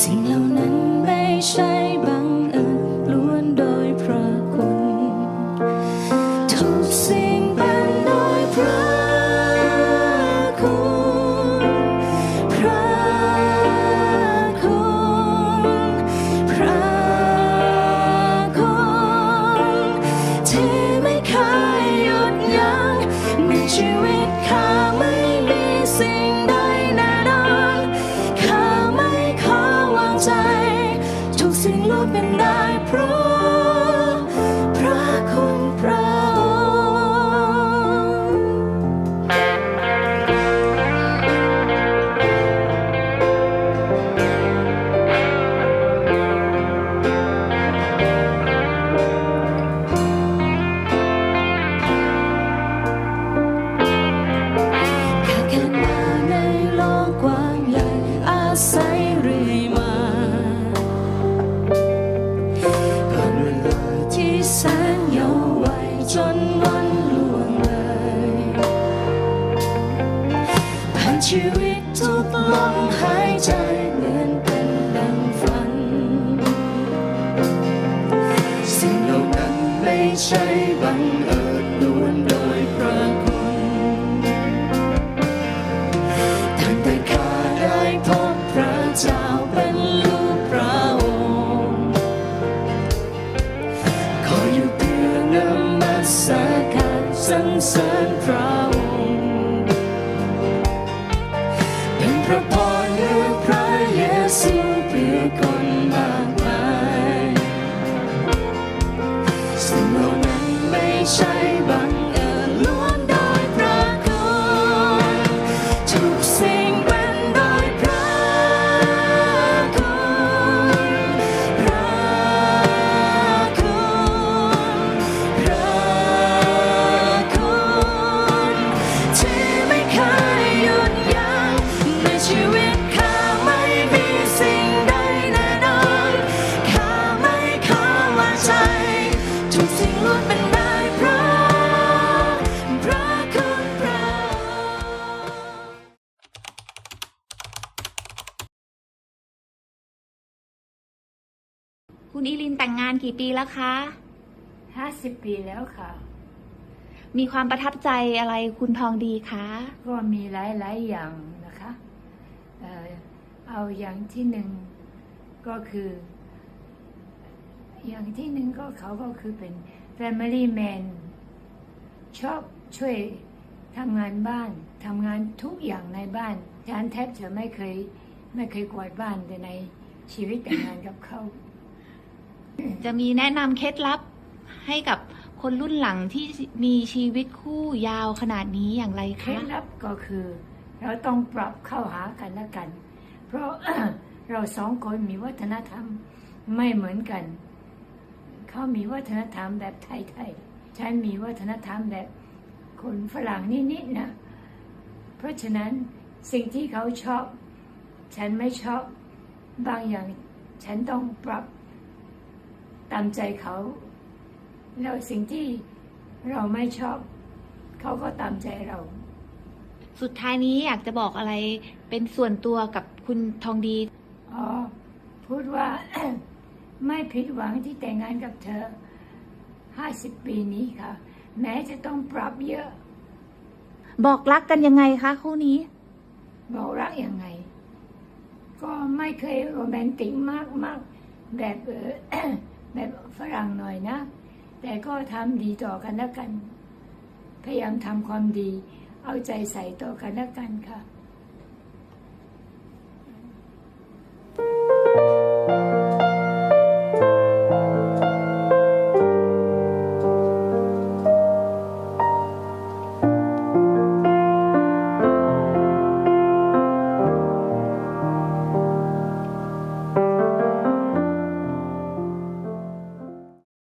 สิ่งเหล่านั้นไม่ใช่ and I pray. ใช่บังเอิญล้วนโดยพระคุณตั้งแต่ข้าได้พบพระเจ้าเป็นลูกพระองค์ขออยู่เพื่อนมัสการสรรเสริญพระองค์เป็นพระพรหรือพระเยซูเพื่อคนมา ไคุณอีลินแต่งงานกี่ปีแล้วคะ ห้าสิบปีแล้วค่ะ มีความประทับใจอะไรคุณทองดีคะ ก็มีหลายๆอย่างนะคะเอ่อเอาอย่างที่หนึ่งก็คือ อย่างที่หนึ่งก็เขาก็คือเป็น Family Man ชอบช่วยทำงานบ้านทำงานทุกอย่างในบ้านฉันแทบจะไม่เคยไม่เคยกวาดบ้านแต่ในชีวิตแต่งงานกับเขา จะมีแนะนำเคล็ดลับให้กับคนรุ่นหลังที่มีชีวิตคู่ยาวขนาดนี้อย่างไรเคล็คะ ดลับก็คือเราต้องปรับเข้าหากันและกัน เพราะ เราสองคนมีวัฒนธรรมไม่เหมือนกัน เขามีวัฒนธรรมแบบไทยๆฉันมีวัฒนธรรมแบบคนฝรั่งนิดๆนะเพราะฉะนั้นสิ่งที่เขาชอบ ฉันไม่ชอบบางอย่าง ฉันต้องปรับ ตามใจเขา แล้วสิ่งที่เราไม่ชอบ เขาก็ตามใจเรา สุดท้ายนี้อยากจะบอกอะไรเป็นส่วนตัวกับคุณทองดีอ๋อพูดว่า ไม่ผิดหวังที่แต่งงานกับเธอ ห้าสิบปีนี้ค่ะ แม้จะต้องปรับเยอะ บอกรักกันยังไงคะคู่นี้ บอกรักยังไง ก็ไม่เคยโรแมนติกมากมากแบบเออ แบบฝรั่งหน่อยนะ แต่ก็ทำดีต่อกันแล้วกัน พยายามทำความดี เอาใจใส่ต่อกันแล้วกันค่ะ